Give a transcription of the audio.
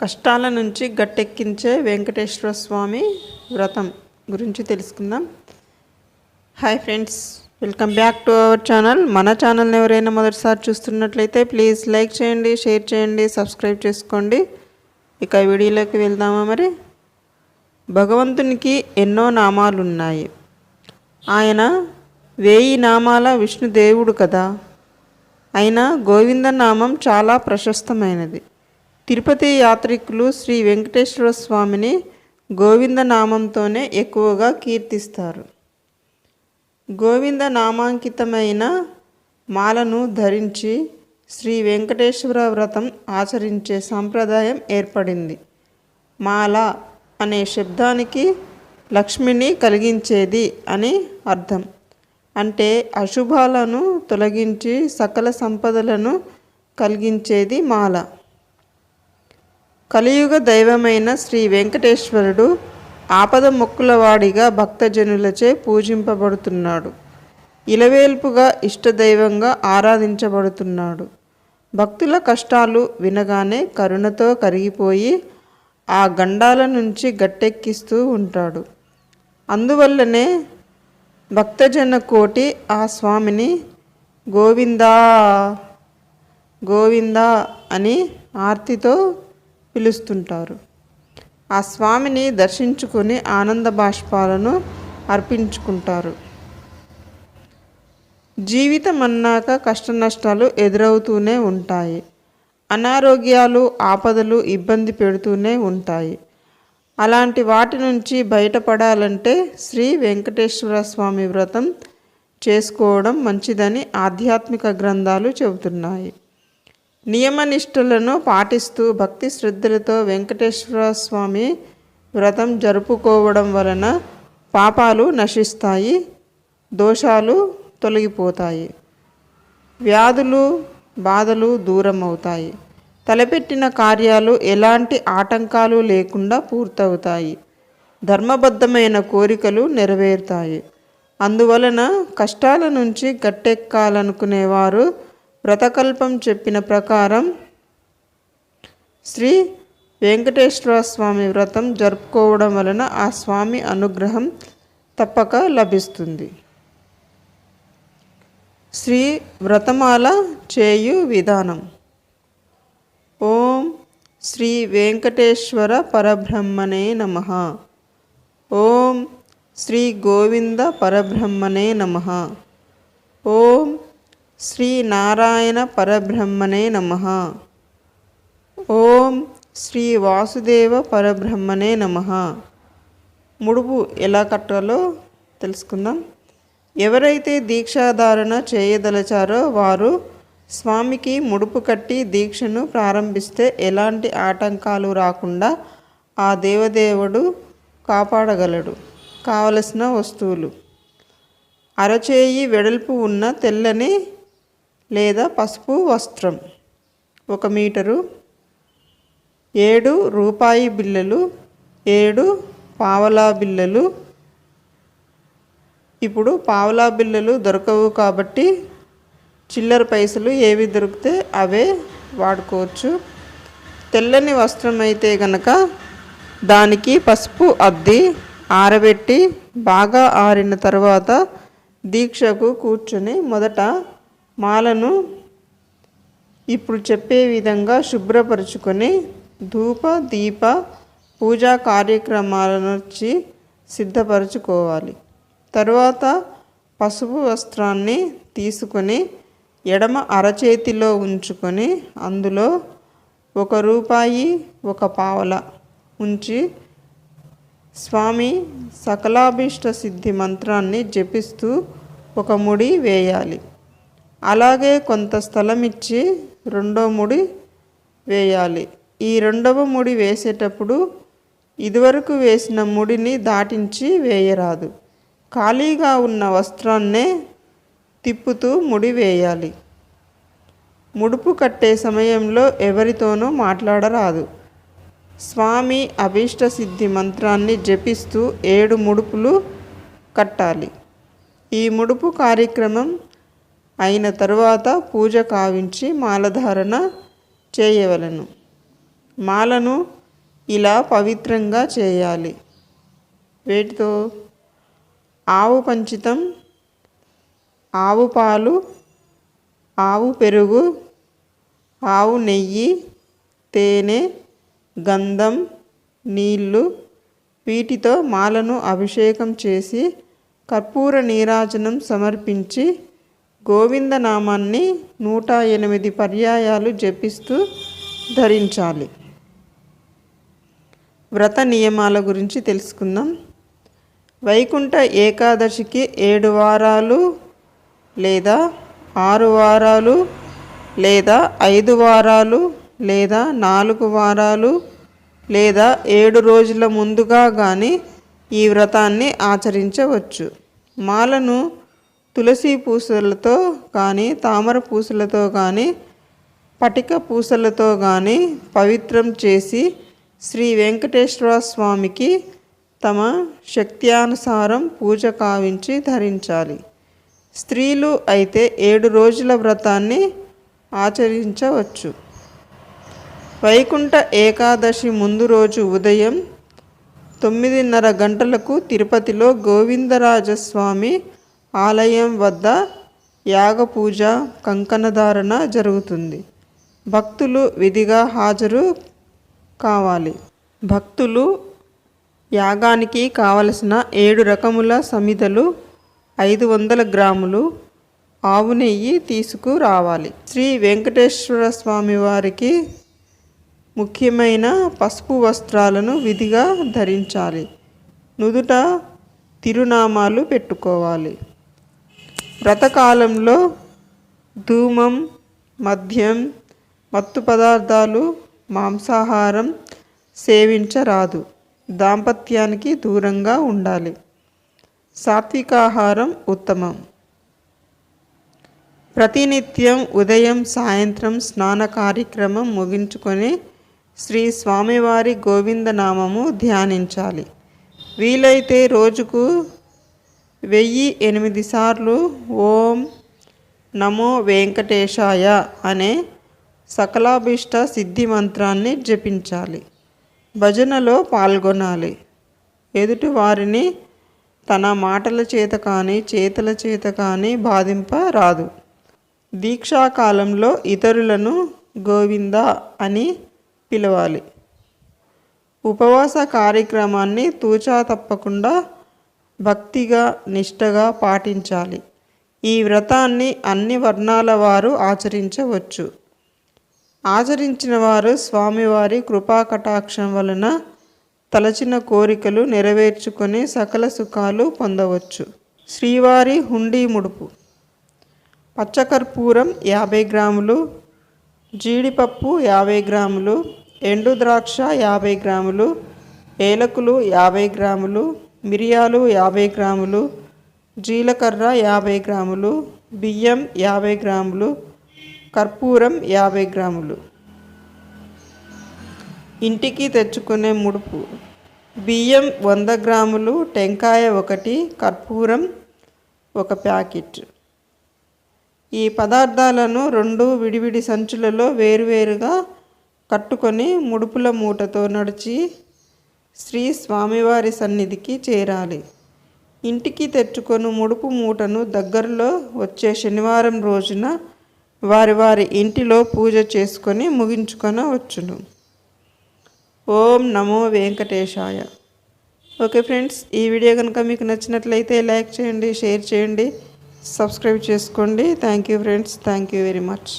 కష్టాల నుంచి గట్టెక్కించే వెంకటేశ్వర స్వామి వ్రతం గురించి తెలుసుకుందాం. Hi friends welcome back to our channel మన ఛానల్ని ఎవరైనా మొదటిసారి చూస్తున్నట్లయితే ప్లీజ్ లైక్ చేయండి షేర్ చేయండి సబ్స్క్రైబ్ చేసుకోండి. ఇక వీడియోలోకి వెళ్దామా మరి? భగవంతునికి ఎన్నో నామాలు ఉన్నాయి ఆయన వేయి నామాల విష్ణుదేవుడు కదా. అయినా గోవింద నామం చాలా ప్రశస్తమైనది. తిరుపతి యాత్రికులు శ్రీ వెంకటేశ్వర స్వామిని గోవింద నామంతోనే ఎక్కువగా కీర్తిస్తారు. గోవింద నామాంకితమైన మాలను ధరించి శ్రీ వెంకటేశ్వర వ్రతం ఆచరించే సంప్రదాయం ఏర్పడింది. మాల అనే శబ్దానికి లక్ష్మిని కలిగించేది అని అర్థం. అంటే అశుభాలను తొలగించి సకల సంపదలను కలిగించేది మాల. కలియుగ దైవమైన శ్రీ వెంకటేశ్వరుడు ఆపద మొక్కులవాడిగా భక్తజనులచే పూజింపబడుతున్నాడు. ఇలవేల్పుగా ఇష్టదైవంగా ఆరాధించబడుతున్నాడు. భక్తుల కష్టాలు వినగానే కరుణతో కరిగిపోయి ఆ గండాల నుంచి గట్టెక్కిస్తూ ఉంటాడు. అందువల్లనే భక్తజన కోటి ఆ స్వామిని గోవిందా గోవిందా అని ఆర్తితో పిలుస్తుంటారు. ఆ స్వామిని దర్శించుకొని ఆనంద బాష్పాలను అర్పించుకుంటారు. జీవితం అన్నాక కష్ట నష్టాలు ఎదురవుతూనే ఉంటాయి. అనారోగ్యాలు ఆపదలు ఇబ్బంది పెడుతూనే ఉంటాయి. అలాంటి వాటి నుంచి బయటపడాలంటే శ్రీ వెంకటేశ్వర స్వామి వ్రతం చేసుకోవడం మంచిదని ఆధ్యాత్మిక గ్రంథాలు చెబుతున్నాయి. నియమనిష్ఠులను పాటిస్తూ భక్తి శ్రద్ధలతో వెంకటేశ్వర స్వామి వ్రతం జరుపుకోవడం వలన పాపాలు నశిస్తాయి దోషాలు తొలగిపోతాయి వ్యాధులు బాధలు దూరం అవుతాయి తలపెట్టిన కార్యాలు ఎలాంటి ఆటంకాలు లేకుండా పూర్తవుతాయి. ధర్మబద్ధమైన కోరికలు నెరవేరుతాయి. అందువలన కష్టాల నుంచి గట్టెక్కాలనుకునేవారు వ్రతకల్పం చెప్పిన ప్రకారం శ్రీ వెంకటేశ్వర స్వామి వ్రతం జరుపుకోవడం వలన ఆ స్వామి అనుగ్రహం తప్పక లభిస్తుంది. శ్రీ వ్రతమాల చేయు విధానం. ఓం శ్రీ వెంకటేశ్వర పరబ్రహ్మణే నమ. ఓం శ్రీ గోవింద పరబ్రహ్మణే నమ. ఓం శ్రీ నారాయణ పరబ్రహ్మణే నమ. ఓం శ్రీ వాసుదేవ పరబ్రహ్మణే నమ. ముడుపు ఎలా కట్టాలో తెలుసుకుందాం. ఎవరైతే దీక్షాధారణ చేయదలచారో వారు స్వామికి ముడుపు కట్టి దీక్షను ప్రారంభిస్తే ఎలాంటి ఆటంకాలు రాకుండా ఆ దేవదేవుడు కాపాడగలడు. కావలసిన వస్తువులు. అరచేయి వెడల్పు ఉన్న తెల్లని లేదా పసుపు వస్త్రం. ఒక మీటరు. ఏడు రూపాయి బిళ్ళలు ఏడు పావలా బిళ్ళలు ఇప్పుడు పావలా బిళ్ళలు దొరకవు కాబట్టి చిల్లర పైసలు ఏవి దొరికితే అవే వాడుకోవచ్చు. తెల్లని వస్త్రం అయితే గనక దానికి పసుపు అద్ది ఆరబెట్టి బాగా ఆరిన తర్వాత దీక్షకు కూర్చొని మొదట మాలను ఇప్పుడు చెప్పే విధంగా శుభ్రపరుచుకొని ధూప దీప పూజా కార్యక్రమాలను వచ్చి సిద్ధపరచుకోవాలి. తరువాత పసుపు వస్త్రాన్ని తీసుకొని ఎడమ అరచేతిలో ఉంచుకొని అందులో ఒక రూపాయి ఒక పావల ఉంచి స్వామి సకలాభీష్ట సిద్ధి మంత్రాన్ని జపిస్తూ ఒక ముడి వేయాలి. అలాగే కొంత స్థలం ఇచ్చి రెండో ముడి వేయాలి. ఈ రెండవ ముడి వేసేటప్పుడు ఇదివరకు వేసిన ముడిని దాటించి వేయరాదు. ఖాళీగా ఉన్న వస్త్రాన్నే తిప్పుతూ ముడి వేయాలి. ముడుపు కట్టే సమయంలో ఎవరితోనూ మాట్లాడరాదు. స్వామి అభీష్ట సిద్ధి మంత్రాన్ని జపిస్తూ ఏడు ముడుపులు కట్టాలి. ఈ ముడుపు కార్యక్రమం అయిన తరువాత పూజ కావించి మాలధారణ చేయవలను. మాలను ఇలా పవిత్రంగా చేయాలి. వేటితో? ఆవు పంచితం ఆవు పాలు ఆవు పెరుగు ఆవు నెయ్యి తేనె గంధం నీళ్ళు వీటితో మాలను అభిషేకం చేసి కర్పూర నీరాజనం సమర్పించి గోవిందనామాన్ని నూట ఎనిమిది పర్యాయాలు జపిస్తూ ధరించాలి. వ్రత నియమాల గురించి తెలుసుకుందాం. వైకుంఠ ఏకాదశికి ఏడు వారాలు లేదా ఆరు వారాలు లేదా ఐదు వారాలు లేదా నాలుగు వారాలు లేదా ఏడు రోజుల ముందుగా కానీ ఈ వ్రతాన్ని ఆచరించవచ్చు. మాలను తులసి పూసలతో కానీ తామర పూసలతో కానీ పటిక పూసలతో కానీ పవిత్రం చేసి శ్రీ వెంకటేశ్వర స్వామికి తమ శక్త్యానుసారం పూజ కావించి ధరించాలి. స్త్రీలు అయితే ఏడు రోజుల వ్రతాన్ని ఆచరించవచ్చు. వైకుంఠ ఏకాదశి ముందు రోజు ఉదయం తొమ్మిదిన్నర గంటలకు తిరుపతిలో గోవిందరాజస్వామి ఆలయం వద్ద యాగపూజ కంకణధారణ జరుగుతుంది. భక్తులు విధిగా హాజరు కావాలి. భక్తులు యాగానికి కావలసిన ఏడు రకముల సమిధలు ఐదు వందల గ్రాములు ఆవు నెయ్యి తీసుకురావాలి శ్రీ వెంకటేశ్వర స్వామి వారికి ముఖ్యమైన పసుపు వస్త్రాలను విధిగా ధరించాలి. నుదుట తిరునామాలు పెట్టుకోవాలి. వ్రతకాలంలో ధూమం మద్యం మత్తు పదార్థాలు మాంసాహారం సేవించరాదు. దాంపత్యానికి దూరంగా ఉండాలి. సాత్వికాహారం ఉత్తమం. ప్రతినిత్యం ఉదయం సాయంత్రం స్నాన కార్యక్రమం ముగించుకొని శ్రీ స్వామివారి గోవిందనామము ధ్యానించాలి. వీలైతే రోజుకు వెయ్యి ఎనిమిది సార్లు ఓం నమో వెంకటేశాయ అనే సకలాభిష్ట సిద్ధి మంత్రాన్ని జపించాలి. భజనలో పాల్గొనాలి. ఎదుటి వారిని తన మాటల చేత కానీ చేతుల చేత కానీ బాధింపరాదు. దీక్షాకాలంలో ఇతరులను గోవింద అని పిలవాలి. ఉపవాస కార్యక్రమాన్ని తూచా తప్పకుండా భక్తిగా నిష్టగా పాటించాలి. ఈ వ్రతాన్ని అన్ని వర్ణాల వారు ఆచరించవచ్చు. ఆచరించిన వారు స్వామివారి కృపాకటాక్షం వలన తలచిన కోరికలు నెరవేర్చుకొని సకల సుఖాలు పొందవచ్చు. శ్రీవారి హుండీ ముడుపు. పచ్చకర్పూరం యాభై గ్రాములు జీడిపప్పు యాభై గ్రాములు ఎండు ద్రాక్ష యాభై గ్రాములు ఏలకులు యాభై గ్రాములు మిరియాలు యాభై గ్రాములు జీలకర్ర యాభై గ్రాములు బియ్యం యాభై గ్రాములు కర్పూరం యాభై గ్రాములు. ఇంటికి తెచ్చుకునే ముడుపు. బియ్యం వంద గ్రాములు టెంకాయ ఒకటి కర్పూరం ఒక ప్యాకెట్. ఈ పదార్థాలను రెండు విడివిడి సంచులలో వేరువేరుగా కట్టుకొని ముడుపుల మూటతో నడిచి శ్రీ స్వామివారి సన్నిధికి చేరాలి. ఇంటికి తెచ్చుకొని ముడుపు మూటను దగ్గరలో వచ్చే శనివారం రోజున వారి వారి ఇంటిలో పూజ చేసుకొని ముగించుకొని వచ్చును ఓం నమో వెంకటేశాయ. ఓకే ఫ్రెండ్స్ ఈ వీడియో కనుక మీకు నచ్చినట్లయితే లైక్ చేయండి షేర్ చేయండి సబ్స్క్రైబ్ చేసుకోండి. Thank you friends thank you very much.